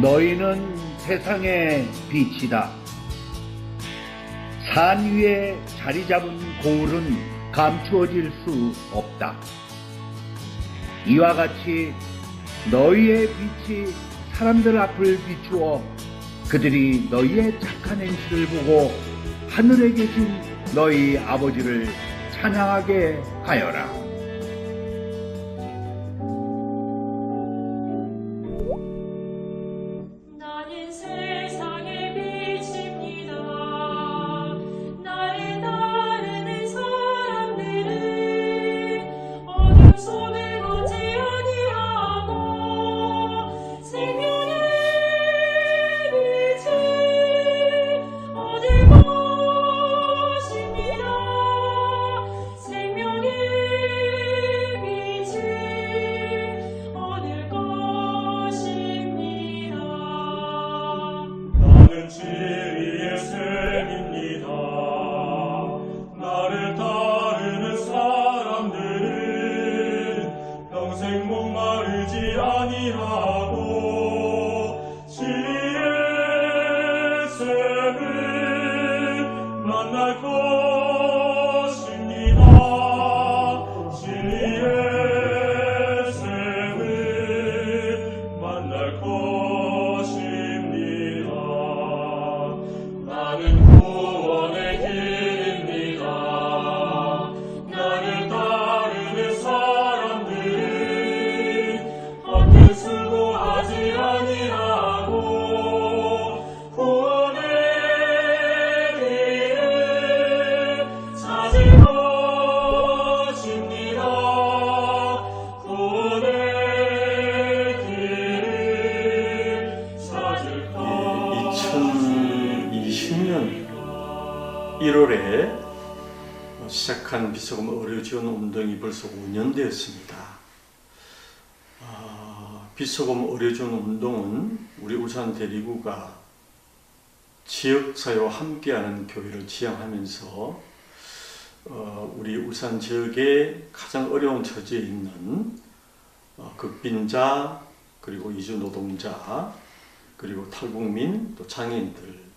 너희는 세상의 빛이다. 산 위에 자리 잡은 고울은 감추어질 수 없다. 이와 같이 너희의 빛이 사람들 앞을 비추어 그들이 너희의 착한 행실을 보고 하늘에 계신 너희 아버지를 찬양하게 하여라. 1월에 시작한 비서금 의료지원 운동이 벌써 5년 되었습니다. 아, 비서금 의료지원 운동은 우리 울산 대리구가 지역사회와 함께하는 교회를 지향하면서 어, 우리 울산 지역의 가장 어려운 처지에 있는 어, 극빈자 그리고 이주 노동자 그리고 탈북민 또 장애인들을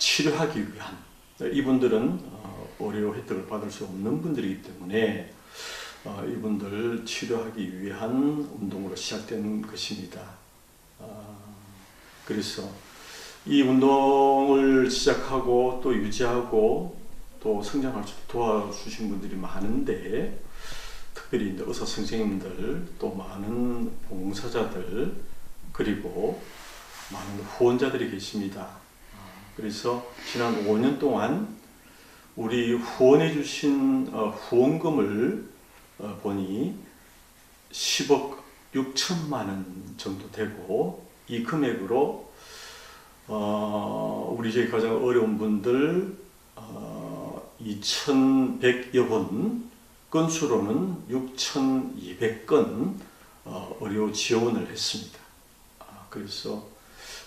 치료하기 위한 이분들은 어, 의료 혜택을 받을 수 없는 분들이기 때문에 어, 이분들 치료하기 위한 운동으로 시작된 것입니다. 아, 그래서 이 운동을 시작하고 또 유지하고 또 성장할 수 도와주신 분들이 많은데 특별히 이제 의사 선생님들 또 많은 봉사자들 그리고 많은 후원자들이 계십니다. 아, 그래서 지난 5년 동안 우리 후원해 주신 어, 후원금을 어, 보니 10억 6천만 원 정도 되고 이 금액으로 어, 우리 저희 가장 어려운 분들 어, 2,100여 분 건수로는 6,200건 어, 의료 지원을 했습니다. 아, 그래서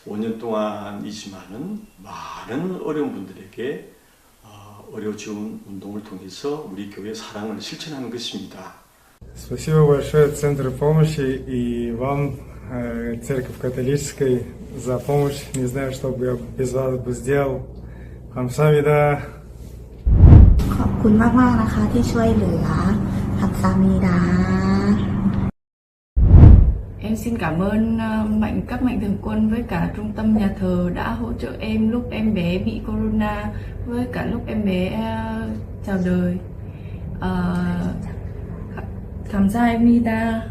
5년 동안이지만은 많은 어려운 분들에게 어, 의료 지원 운동을 통해서 우리 교회 사랑을 실천하는 것입니다. Спасибо большое Центру помощи и вам, э, Церковь католической, за помощь. Не знаю, что бы я без вас бы сделал. Хамсамида. ขอบคุณมาก ๆ นะคะที่ช่วยเหลือทับซามีดา Em xin cảm ơn mạnh các mạnh thường quân với cả trung tâm nhà thờ đã hỗ trợ em lúc em bé bị corona với cả lúc em bé chào đời. 어, 가- 감사합니다.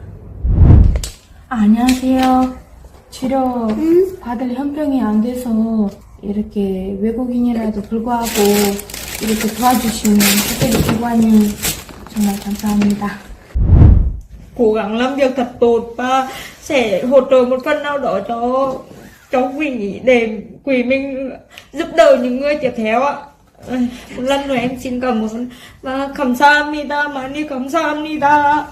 안녕하세요. 치료 받을 형편이 안 돼서 이렇게 외국인이라도 불구하고 이렇게 도와주시는 특별히 기관이 정말 감사합니다. cố gắng làm việc thật tốt và sẽ hỗ trợ một phần nào đó cho cho quỷ để quỷ mình giúp đỡ những người tiếp theo ạ một lần nữa em xin cảm ơn và 감사합니다 많이 감사합니다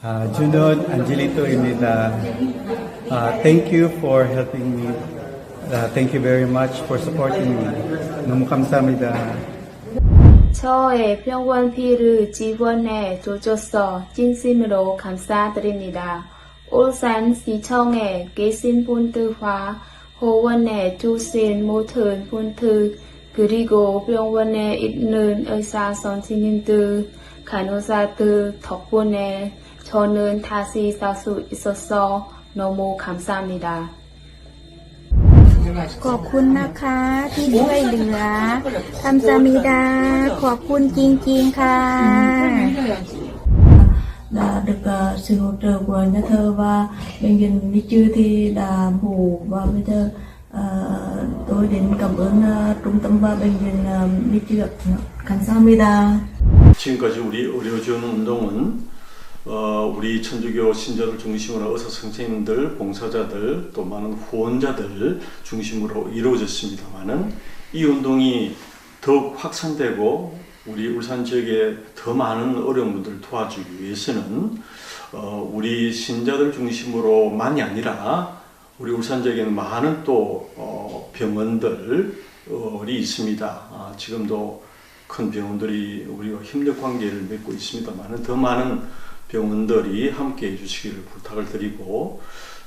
Uh, Junod Angelito입니다. Uh, thank you for helping me. Uh, thank you very much for supporting me. 너무 감사합니다. 저 저의 병원 비를 지원해 줘줘서 진심으로 감사드립니다. ô sán xí cho nghẻ kế xin phun tư hóa hồ văn nẻ chu xin mô thường phun thư Grigo biong văn nẻ ít nơn ơi xa son xin nhân tư khả nô gia tư thọc văn nẻ cho nơn tha si sao sụ iso so nô mô khám xa nì đà ขอบคุณนะคะที่ช่วยเหลือทำสามีดา ขอบคุณจริงๆค่ะ đã được uh, sự hỗ trợ của nhà thơ và bệnh viện Mỹ Trư thì đã hủ và bây giờ uh, tôi đến cảm ơn uh, trung tâm và bệnh viện uh, Mỹ Trư 감사합니다. 지금까지 우리 의료지원 운동은 어, 우리 천주교 신자들 중심으로 의사 선생님들, 봉사자들, 또 많은 후원자들 중심으로 이루어졌습니다만은 이 운동이 더욱 확산되고 우리 울산 지역에 더 많은 어려운 분들을 도와주기 위해서는 어, 우리 신자들 중심으로만이 아니라 우리 울산 지역에는 많은 또 어, 병원들이 있습니다. 아, 지금도 큰 병원들이 우리와 협력 관계를 맺고 있습니다만 더 많은 병원들이 함께 해주시기를 부탁을 드리고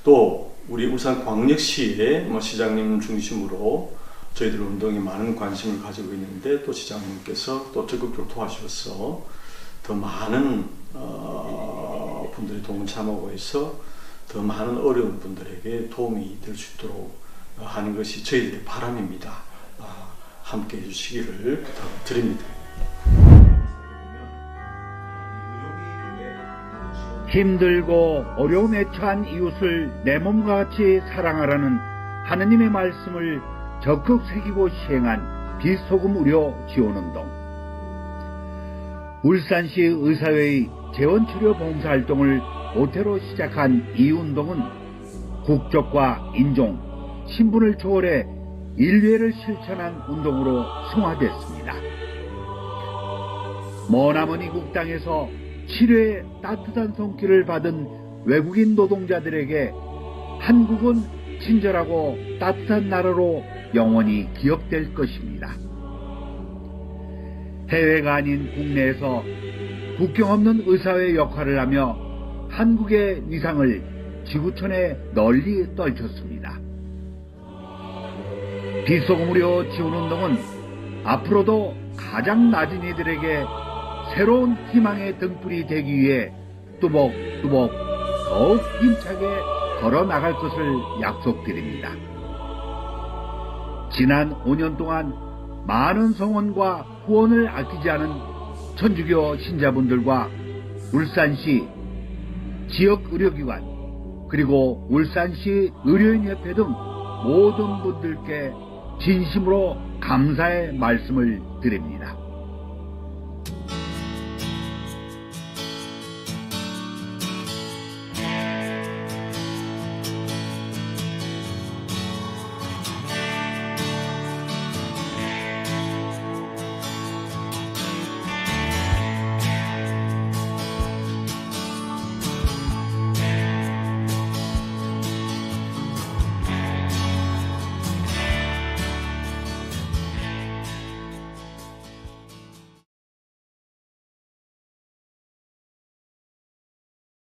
또 우리 울산 광역시의 뭐 시장님 중심으로 저희들 운동에 많은 관심을 가지고 있는데 또 시장님께서 또 적극적으로 도와주셔서 더 많은 어, 분들이 도움을 참하고 해서 더 많은 어려운 분들에게 도움이 될 수 있도록 하는 것이 저희들의 바람입니다. 아, 함께 해주시기를 부탁드립니다. 힘들고 어려움에 처한 이웃을 내 몸과 같이 사랑하라는 하느님의 말씀을 적극 새기고 시행한 비소금 의료 지원운동. 울산시 의사회의 재원치료 봉사활동을 모태로 시작한 이 운동은 국적과 인종, 신분을 초월해 인류애를 실천한 운동으로 승화됐습니다. 머나먼 이 국 땅에서 치료의 따뜻한 손길을 받은 외국인 노동자들에게 한국은 친절하고 따뜻한 나라로 영원히 기억될 것입니다. 해외가 아닌 국내에서 국경 없는 의사회 역할을 하며 한국의 위상을 지구촌에 널리 떨쳤습니다. 비소금무료 지원 운동은 앞으로도 가장 낮은 이들에게 새로운 희망의 등불이 되기 위해 뚜벅뚜벅 더욱 힘차게 걸어 나갈 것을 약속드립니다. 지난 5년 동안 많은 성원과 후원을 아끼지 않은 천주교 신자분들과 울산시 지역 의료기관 그리고 울산시 의료인협회 등 모든 분들께 진심으로 감사의 말씀을 드립니다.